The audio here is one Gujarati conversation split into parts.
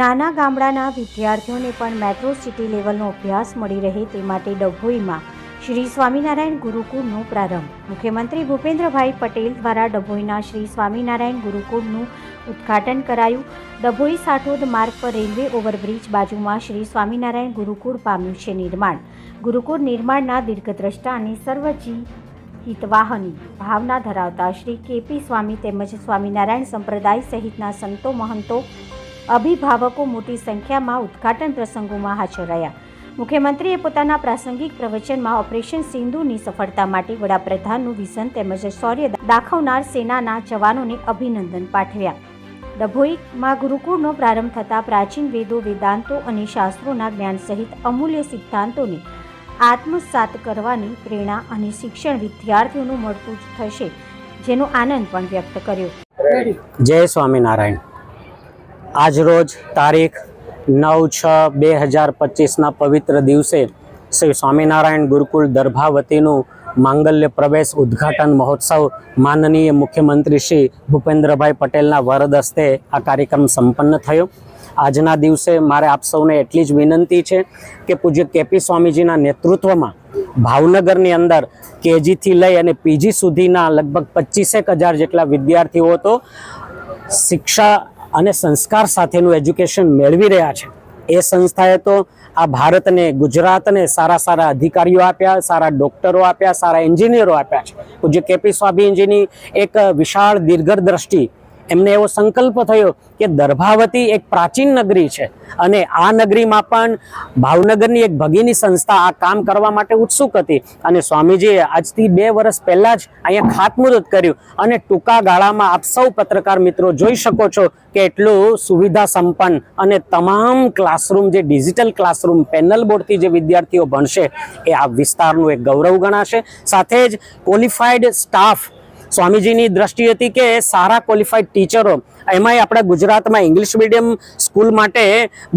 નાના ગામડાના વિદ્યાર્થીઓને પણ મેટ્રો સિટી લેવલનો અભ્યાસ મળી રહે તે માટે ડભોઈમાં શ્રી સ્વામિનારાયણ ગુરુકુળનો પ્રારંભ. મુખ્યમંત્રી ભૂપેન્દ્રભાઈ પટેલ દ્વારા ડભોઈના શ્રી સ્વામિનારાયણ ગુરુકુળનું ઉદ્ઘાટન કરાયું. ડભોઈ સાટોદ માર્ગ પર રેલવે ઓવરબ્રિજ બાજુમાં શ્રી સ્વામિનારાયણ ગુરુકુળ પામ્યું છે નિર્માણ. ગુરુકુળ નિર્માણના દીર્ઘદ્રષ્ટા અને સર્વજી હિતવાહની ભાવના ધરાવતા શ્રી કેપી સ્વામી તેમજ સ્વામિનારાયણ સંપ્રદાય સહિતના સંતો મહંતો અભિભાવકો મોટી સંખ્યામાં ઉદ્ઘાટન પ્રસંગોમાં હાજર રહ્યા. મુખ્યમંત્રીએ પોતાના પ્રાસંગિક પ્રવચનમાં ઓપરેશન સિંધુની સફળતા માટે વડાપ્રધાનનું વિઝન તેમજ શૌર્ય દાખવનાર સેનાના જવાનોને અભિનંદન પાઠવ્યા. ડભોઈમાં ગુરુકુળનો પ્રારંભ થતાં પ્રાચીન વેદો, વેદાંતો અને શાસ્ત્રોના જ્ઞાન સહિત અમૂલ્ય સિદ્ધાંતોને આત્મસાત કરવાની પ્રેરણા અને શિક્ષણ વિદ્યાર્થીઓનું મળતું થશે, જેનો આનંદ પણ વ્યક્ત કર્યો. જય સ્વામિનારાયણ. આજરોજ તારીખ નવ છ બે હજાર પચીસના પવિત્ર દિવસે શ્રી સ્વામિનારાયણ ગુરુકુળ દર્ભાવતીનું માંગલ્ય પ્રવેશ ઉદ્ઘાટન મહોત્સવ માનનીય મુખ્યમંત્રી શ્રી ભૂપેન્દ્રભાઈ પટેલના વરદ હસ્તે આ કાર્યક્રમ સંપન્ન થયો. આજના દિવસે મારે આપ સૌને એટલી જ વિનંતી છે કે પૂજ્ય કેપી સ્વામીજીના નેતૃત્વમાં ભાવનગરની અંદર કેજીથી લઈ અને પીજી સુધીના લગભગ પચીસેક હજાર જેટલા વિદ્યાર્થીઓ તો શિક્ષા અને સંસ્કાર સાથેનું એજ્યુકેશન મેળવી રહ્યા છે. એ સંસ્થાએ તો આ ભારતને, ગુજરાતને સારા સારા અધિકારીઓ આપ્યા, સારા ડોક્ટરો આપ્યા, સારા એન્જિનિયરો આપ્યા છે. પૂજ્ય કેપી સ્વામીજીની એક વિશાળ દીર્ઘદ્રષ્ટિ એમને એવો સંકલ્પ થયો કે દર્ભાવતી એક પ્રાચીન નગરી છે. અને આ નગરીમાં પણ ભાવનગરની એક ભગીની સંસ્થા આ કામ કરવા માટે ઉત્સુક હતી. અને સ્વામીજીએ આજથી બે વર્ષ પહેલાં જ અહીંયા ખાતમુહૂર્ત કર્યું. અને ટૂંકા ગાળામાં આપ સૌ પત્રકાર મિત્રો જોઈ શકો છો કે એટલું સુવિધા સંપન્ન અને તમામ ક્લાસરૂમ જે ડિજિટલ ક્લાસરૂમ પેનલ બોર્ડથી જે વિદ્યાર્થીઓ ભણશે એ આ વિસ્તારનું એક ગૌરવ ગણાશે. સાથે જ ક્વોલિફાઈડ સ્ટાફ સ્વામીજીની દ્રષ્ટિ હતી કે સારા ક્વોલિફાઈડ ટીચરો એમાંય આપણા ગુજરાતમાં ઇંગ્લિશ મીડિયમ સ્કૂલ માટે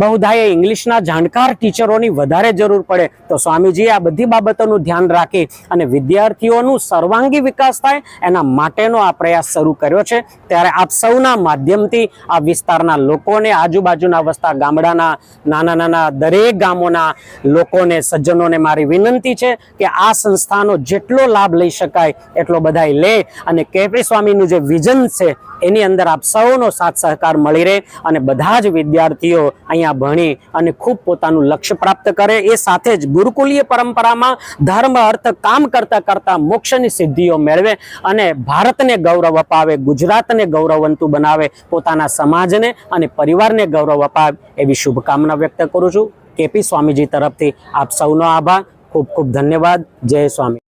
બહુધાએ ઇંગ્લિશના જાણકાર ટીચરોની વધારે જરૂર પડે. તો સ્વામીજીએ આ બધી બાબતોનું ધ્યાન રાખી અને વિદ્યાર્થીઓનું સર્વાંગી વિકાસ થાય એના માટેનો આ પ્રયાસ શરૂ કર્યો છે. ત્યારે આપ સૌના માધ્યમથી આ વિસ્તારના લોકોને આજુબાજુના વસતા ગામડાના, નાના નાના દરેક ગામોના લોકોને, સજ્જનોને મારી વિનંતી છે કે આ સંસ્થાનો જેટલો લાભ લઈ શકાય, એટલો બધાય લે. અને કેપી સ્વામીનું જે વિઝન છે, એની અંદર આપ સૌનો સાથ સહકાર મળી રહે અને બધા જ વિદ્યાર્થીઓ અહીંયા ભણી અને ખૂબ પોતાનું લક્ષ્ય પ્રાપ્ત કરે. એ સાથે જ ગુરુકુલીય પરંપરામાં ધર્મ, અર્થ, કામ કરતા કરતા મોક્ષની સિદ્ધિઓ મેળવે અને ભારતને ગૌરવ અપાવે, ગુજરાતને ગૌરવવંતું બનાવે, પોતાના સમાજને અને પરિવારને ગૌરવ અપાવે એવી શુભકામના વ્યક્ત કરું છું. કેપી સ્વામીજી તરફથી આપ સૌનો આભાર. ખૂબ ખૂબ ધન્યવાદ. જય સ્વામી.